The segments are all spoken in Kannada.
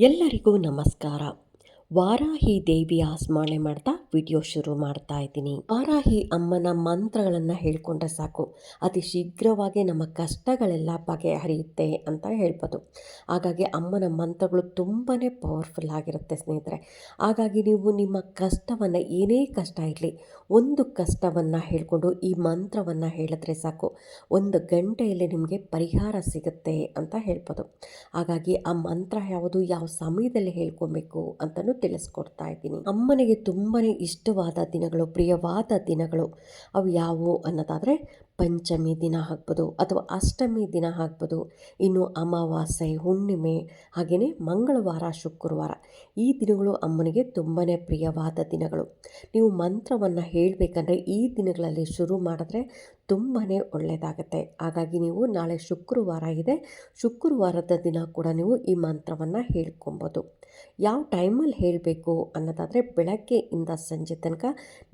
ಎಲ್ಲರಿಗೂ ನಮಸ್ಕಾರ. ವಾರಾಹಿ ದೇವಿಯ ಸ್ಮರಣೆ ಮಾಡ್ತಾ ವಿಡಿಯೋ ಶುರು ಮಾಡ್ತಾ ಇದ್ದೀನಿ. ವಾರಾಹಿ ಅಮ್ಮನ ಮಂತ್ರಗಳನ್ನು ಹೇಳ್ಕೊಂಡ್ರೆ ಸಾಕು. ಅತಿ ಶೀಘ್ರವಾಗಿ ನಮ್ಮ ಕಷ್ಟಗಳೆಲ್ಲ ಬಗೆಹರಿಯುತ್ತೆ ಅಂತ ಹೇಳ್ಬೋದು. ಹಾಗಾಗಿ ಅಮ್ಮನ ಮಂತ್ರಗಳು ತುಂಬಾ ಪವರ್ಫುಲ್ ಆಗಿರುತ್ತೆ ಸ್ನೇಹಿತರೆ. ಹಾಗಾಗಿ ನೀವು ನಿಮ್ಮ ಕಷ್ಟವನ್ನು, ಏನೇ ಕಷ್ಟ ಇರಲಿ, ಒಂದು ಕಷ್ಟವನ್ನು ಹೇಳಿಕೊಂಡು ಈ ಮಂತ್ರವನ್ನು ಹೇಳಿದ್ರೆ ಸಾಕು. ಒಂದು ಗಂಟೆಯಲ್ಲಿ ನಿಮಗೆ ಪರಿಹಾರ ಸಿಗುತ್ತೆ ಅಂತ ಹೇಳ್ಬೋದು. ಹಾಗಾಗಿ ಆ ಮಂತ್ರ ಯಾವುದು, ಯಾವ ಸಮಯದಲ್ಲಿ ಹೇಳ್ಕೊಬೇಕು ಅಂತಲೂ ತಿಳಿಸ್ಕೊಡ್ತಾ ಇದ್ದೀನಿ. ಅಮ್ಮನಿಗೆ ತುಂಬಾ ಇಷ್ಟವಾದ ದಿನಗಳು, ಪ್ರಿಯವಾದ ದಿನಗಳು ಅವು ಯಾವುವು ಅನ್ನೋದಾದರೆ ಪಂಚಮಿ ದಿನ ಆಗ್ಬೋದು ಅಥವಾ ಅಷ್ಟಮಿ ದಿನ ಆಗ್ಬೋದು. ಇನ್ನು ಅಮಾವಾಸ್ಯೆ, ಹುಣ್ಣಿಮೆ ಹಾಗೆಯೇ ಮಂಗಳವಾರ, ಶುಕ್ರವಾರ ಈ ದಿನಗಳು ಅಮ್ಮನಿಗೆ ತುಂಬಾ ಪ್ರಿಯವಾದ ದಿನಗಳು. ನೀವು ಮಂತ್ರವನ್ನು ಹೇಳಬೇಕಂದ್ರೆ ಈ ದಿನಗಳಲ್ಲಿ ಶುರು ಮಾಡಿದ್ರೆ ತುಂಬಾ ಒಳ್ಳೆಯದಾಗತ್ತೆ ಹಾಗಾಗಿ ನೀವು ನಾಳೆ ಶುಕ್ರವಾರ ಇದೆ. ಶುಕ್ರವಾರದ ದಿನ ಕೂಡ ನೀವು ಈ ಮಂತ್ರವನ್ನು ಹೇಳ್ಕೊಬೋದು. ಯಾವ ಟೈಮಲ್ಲಿ ಹೇಳಬೇಕು ಅನ್ನೋದಾದರೆ ಬೆಳಗ್ಗೆಯಿಂದ ಸಂಜೆ ತನಕ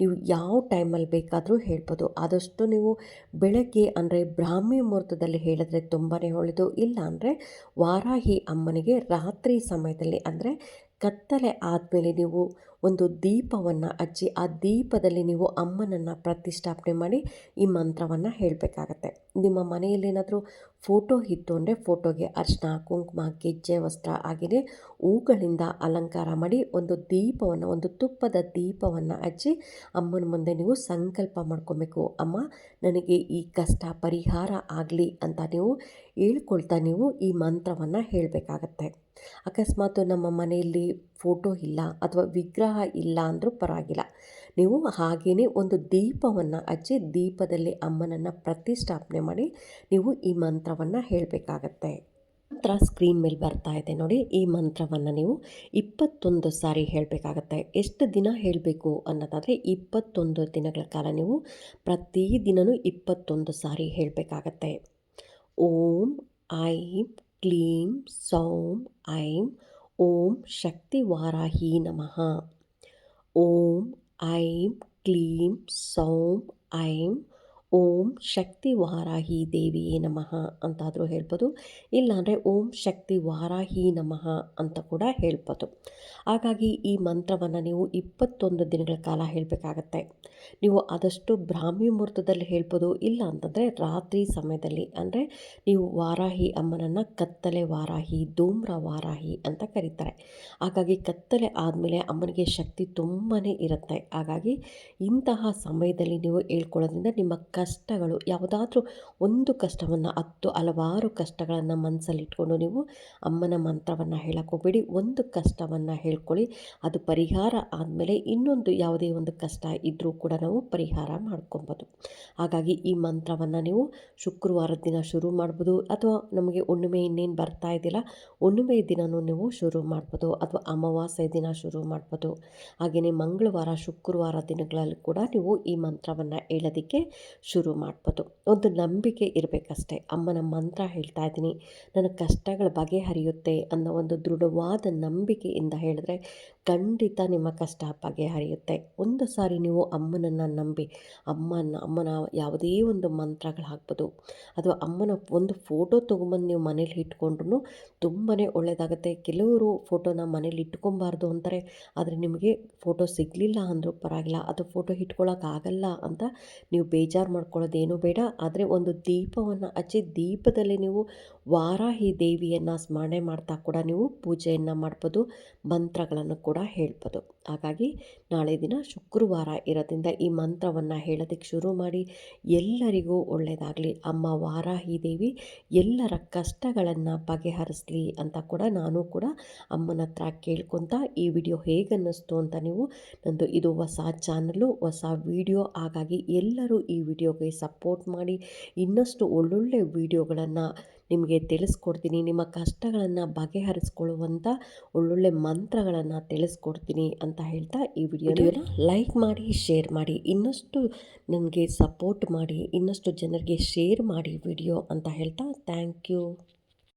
ನೀವು ಯಾವ ಟೈಮಲ್ಲಿ ಬೇಕಾದರೂ ಹೇಳ್ಬೋದು. ಆದಷ್ಟು ನೀವು ಬೆಳಗ್ಗೆ ಅಂದರೆ ಬ್ರಾಹ್ಮಿ ಮುಹೂರ್ತದಲ್ಲಿ ಹೇಳಿದ್ರೆ ತುಂಬಾ ಒಳ್ಳೆಯದು ಇಲ್ಲ ಅಂದರೆ ವಾರಾಹಿ ಅಮ್ಮನಿಗೆ ರಾತ್ರಿ ಸಮಯದಲ್ಲಿ ಅಂದರೆ ಕತ್ತಲೆ ಆದಮೇಲೆ ನೀವು ಒಂದು ದೀಪವನ್ನು ಹಚ್ಚಿ, ಆ ದೀಪದಲ್ಲಿ ನೀವು ಅಮ್ಮನನ್ನು ಪ್ರತಿಷ್ಠಾಪನೆ ಮಾಡಿ ಈ ಮಂತ್ರವನ್ನು ಹೇಳಬೇಕಾಗತ್ತೆ. ನಿಮ್ಮ ಮನೆಯಲ್ಲಿ ಏನಾದರೂ ಫೋಟೋ ಇತ್ತು ಅಂದರೆ ಫೋಟೋಗೆ ಅರ್ಶನ ಕುಂಕುಮ, ಗೆಜ್ಜೆ, ವಸ್ತ್ರ ಆಗಿದೆ ಹೂಗಳಿಂದ ಅಲಂಕಾರ ಮಾಡಿ ಒಂದು ದೀಪವನ್ನು, ಒಂದು ತುಪ್ಪದ ದೀಪವನ್ನು ಹಚ್ಚಿ ಅಮ್ಮನ ಮುಂದೆ ನೀವು ಸಂಕಲ್ಪ ಮಾಡ್ಕೊಬೇಕು. ಅಮ್ಮ, ನನಗೆ ಈ ಕಷ್ಟ ಪರಿಹಾರ ಆಗಲಿ ಅಂತ ನೀವು ಹೇಳ್ಕೊಳ್ತಾ ನೀವು ಈ ಮಂತ್ರವನ್ನು ಹೇಳಬೇಕಾಗತ್ತೆ. ಅಕಸ್ಮಾತ್ ನಮ್ಮ ಮನೆಯಲ್ಲಿ ಫೋಟೋ ಇಲ್ಲ ಅಥವಾ ವಿಗ್ರಹ ಇಲ್ಲ ಅಂದರೂ ಪರವಾಗಿಲ್ಲ. ನೀವು ಹಾಗೆಯೇ ಒಂದು ದೀಪವನ್ನು ಹಚ್ಚಿ ದೀಪದಲ್ಲಿ ಅಮ್ಮನನ್ನು ಪ್ರತಿಷ್ಠಾಪನೆ ಮಾಡಿ ನೀವು ಈ ಮಂತ್ರವನ್ನು ಹೇಳಬೇಕಾಗತ್ತೆ. ಮಂತ್ರ ಸ್ಕ್ರೀನ್ ಮೇಲೆ ಬರ್ತಾ ಇದೆ ನೋಡಿ, ಈ ಮಂತ್ರವನ್ನು ನೀವು ಇಪ್ಪತ್ತೊಂದು ಸಾರಿ ಹೇಳಬೇಕಾಗತ್ತೆ. ಎಷ್ಟು ದಿನ ಹೇಳಬೇಕು ಅನ್ನೋದಾದರೆ ಇಪ್ಪತ್ತೊಂದು ದಿನಗಳ ಕಾಲ ನೀವು ಪ್ರತಿ ದಿನವೂ ಇಪ್ಪತ್ತೊಂದು ಸಾರಿ ಹೇಳಬೇಕಾಗತ್ತೆ. ಓಂ ಐಂ ಕ್ಲೀಂ ಸೌಂ ಐಂ ಓಂ ಶಕ್ತಿ ವಾರಾಹಿ ನಮಃ ಓಂ ಐಂ ಕ್ಲೀಂ ಸೌಂ ಐಂ ಓಂ ಶಕ್ತಿ ವಾರಾಹಿ ದೇವಿ ನಮಃ ಅಂತಾದರೂ ಹೇಳ್ಬೋದು. ಇಲ್ಲಾಂದರೆ ಓಂ ಶಕ್ತಿ ವಾರಾಹಿ ನಮಃ ಅಂತ ಕೂಡ ಹೇಳ್ಬೋದು. ಹಾಗಾಗಿ ಈ ಮಂತ್ರವನ್ನು ನೀವು ಇಪ್ಪತ್ತೊಂದು ದಿನಗಳ ಕಾಲ ಹೇಳಬೇಕಾಗತ್ತೆ. ನೀವು ಆದಷ್ಟು ಬ್ರಾಹ್ಮಿ ಮುಹೂರ್ತದಲ್ಲಿ ಹೇಳ್ಬೋದು, ಇಲ್ಲ ಅಂತಂದರೆ ರಾತ್ರಿ ಸಮಯದಲ್ಲಿ. ಅಂದರೆ ನೀವು ವಾರಾಹಿ ಅಮ್ಮನನ್ನು ಕತ್ತಲೆ ವಾರಾಹಿ, ಧೂಮ್ರ ವಾರಾಹಿ ಅಂತ ಕರೀತಾರೆ. ಹಾಗಾಗಿ ಕತ್ತಲೆ ಆದಮೇಲೆ ಅಮ್ಮನಿಗೆ ಶಕ್ತಿ ತುಂಬಾ ಇರುತ್ತೆ. ಹಾಗಾಗಿ ಇಂತಹ ಸಮಯದಲ್ಲಿ ನೀವು ಹೇಳ್ಕೊಳ್ಳೋದ್ರಿಂದ ನಿಮ್ಮ ಕಷ್ಟಗಳು, ಯಾವುದಾದ್ರೂ ಒಂದು ಕಷ್ಟವನ್ನು, ಹತ್ತು ಹಲವಾರು ಕಷ್ಟಗಳನ್ನು ಮನಸ್ಸಲ್ಲಿಟ್ಕೊಂಡು ನೀವು ಅಮ್ಮನ ಮಂತ್ರವನ್ನು ಹೇಳಕ್ಕೆ ಹೋಗಬೇಡಿ. ಒಂದು ಕಷ್ಟವನ್ನು ಹೇಳ್ಕೊಳ್ಳಿ. ಅದು ಪರಿಹಾರ ಆದಮೇಲೆ ಇನ್ನೊಂದು ಯಾವುದೇ ಒಂದು ಕಷ್ಟ ಇದ್ದರೂ ಕೂಡ ನಾವು ಪರಿಹಾರ ಮಾಡ್ಕೊಬೋದು. ಹಾಗಾಗಿ ಈ ಮಂತ್ರವನ್ನು ನೀವು ಶುಕ್ರವಾರದ ದಿನ ಶುರು ಮಾಡ್ಬೋದು. ಅಥವಾ ನಮಗೆ ಹುಣ್ಣಿಮೆ ಇನ್ನೇನು ಬರ್ತಾ ಇದ್ದಿಲ್ಲ, ಹುಣ್ಣಿಮೆ ದಿನವೂ ನೀವು ಶುರು ಮಾಡ್ಬೋದು. ಅಥವಾ ಅಮಾವಾಸ್ಯೆ ದಿನ ಶುರು ಮಾಡ್ಬೋದು. ಹಾಗೆಯೇ ಮಂಗಳವಾರ, ಶುಕ್ರವಾರ ದಿನಗಳಲ್ಲಿ ಕೂಡ ನೀವು ಈ ಮಂತ್ರವನ್ನು ಹೇಳೋದಕ್ಕೆ ಶುರು ಮಾಡ್ಬೋದು. ಒಂದು ನಂಬಿಕೆ ಇರಬೇಕಷ್ಟೆ. ಅಮ್ಮನ ಮಂತ್ರ ಹೇಳ್ತಾ ಇದ್ದೀನಿ. ನನ್ನ ಕಷ್ಟಗಳ ಬಗೆಹರಿಯುತ್ತೆ ಅನ್ನೋ ಒಂದು ದೃಢವಾದ ನಂಬಿಕೆಯಿಂದ ಹೇಳಿದ್ರೆ ಖಂಡಿತ ನಿಮ್ಮ ಕಷ್ಟ ಬಗೆಹರಿಯುತ್ತೆ ಒಂದು ಸಾರಿ ನೀವು ಅಮ್ಮನನ್ನು ನಂಬಿ ಅಮ್ಮನ ಅಮ್ಮನ ಯಾವುದೇ ಒಂದು ಮಂತ್ರಗಳಾಗ್ಬೋದು ಅಥವಾ ಅಮ್ಮನ ಒಂದು ಫೋಟೋ ತೊಗೊಂಬಂದು ನೀವು ಮನೇಲಿ ಇಟ್ಕೊಂಡ್ರು ತುಂಬಾ ಒಳ್ಳೆಯದಾಗುತ್ತೆ ಕೆಲವರು ಫೋಟೋನ ಮನೇಲಿ ಇಟ್ಕೊಬಾರ್ದು ಅಂತಾರೆ, ಆದರೆ ನಿಮಗೆ ಫೋಟೋ ಸಿಗಲಿಲ್ಲ ಅಂದರೂ ಪರವಾಗಿಲ್ಲ, ಅದು ಫೋಟೋ ಇಟ್ಕೊಳ್ಳೋಕ್ಕಾಗಲ್ಲ ಅಂತ ನೀವು ಬೇಜಾರು ಮಾಡ್ಕೊಳ್ಳೋದೇನು ಬೇಡ. ಆದರೆ ಒಂದು ದೀಪವನ್ನು ಹಚ್ಚಿ ದೀಪದಲ್ಲಿ ನೀವು ವಾರಾಹಿ ದೇವಿಯನ್ನು ಸ್ಮರಣೆ ಮಾಡ್ತಾ ಕೂಡ ನೀವು ಪೂಜೆಯನ್ನು ಮಾಡ್ಬೋದು, ಮಂತ್ರಗಳನ್ನು ಕೂಡ ಹೇಳ್ಬೋದು. ಹಾಗಾಗಿ ನಾಳೆ ದಿನ ಶುಕ್ರವಾರ ಇರೋದ್ರಿಂದ ಈ ಮಂತ್ರವನ್ನು ಹೇಳೋದಕ್ಕೆ ಶುರು ಮಾಡಿ. ಎಲ್ಲರಿಗೂ ಒಳ್ಳೆಯದಾಗಲಿ ಅಮ್ಮ ವಾರಾಹಿ ದೇವಿ ಎಲ್ಲರ ಕಷ್ಟಗಳನ್ನು ಬಗೆಹರಿಸಲಿ ಅಂತ ಕೂಡ ನಾನು ಕೂಡ ಅಮ್ಮನ ಹತ್ರ ಕೇಳ್ಕೊತ ಈ ವಿಡಿಯೋ ಹೇಗನ್ನಿಸ್ತು ಅಂತ ನೀವು ನಂದು ಇದು ಹೊಸ ಚಾನಲು, ಹೊಸ ವಿಡಿಯೋ. ಹಾಗಾಗಿ ಎಲ್ಲರೂ ಈ ವಿಡಿಯೋಗೆ ಸಪೋರ್ಟ್ ಮಾಡಿ. ಇನ್ನಷ್ಟು ಒಳ್ಳೊಳ್ಳೆ ವಿಡಿಯೋಗಳನ್ನು ನಿಮಗೆ ತಿಳಿಸ್ಕೊಡ್ತೀನಿ. ನಿಮ್ಮ ಕಷ್ಟಗಳನ್ನು ಬಗೆಹರಿಸ್ಕೊಳ್ಳುವಂಥ ಒಳ್ಳೊಳ್ಳೆ ಮಂತ್ರಗಳನ್ನು ತಿಳಿಸ್ಕೊಡ್ತೀನಿ ಅಂತ ಹೇಳ್ತಾ ಈ ವಿಡಿಯೋನ ಲೈಕ್ ಮಾಡಿ ಶೇರ್ ಮಾಡಿ ಇನ್ನಷ್ಟು ನನಗೆ ಸಪೋರ್ಟ್ ಮಾಡಿ ಇನ್ನಷ್ಟು ಜನರಿಗೆ ಶೇರ್ ಮಾಡಿ ವಿಡಿಯೋ ಅಂತ ಹೇಳ್ತಾ ಥ್ಯಾಂಕ್ ಯು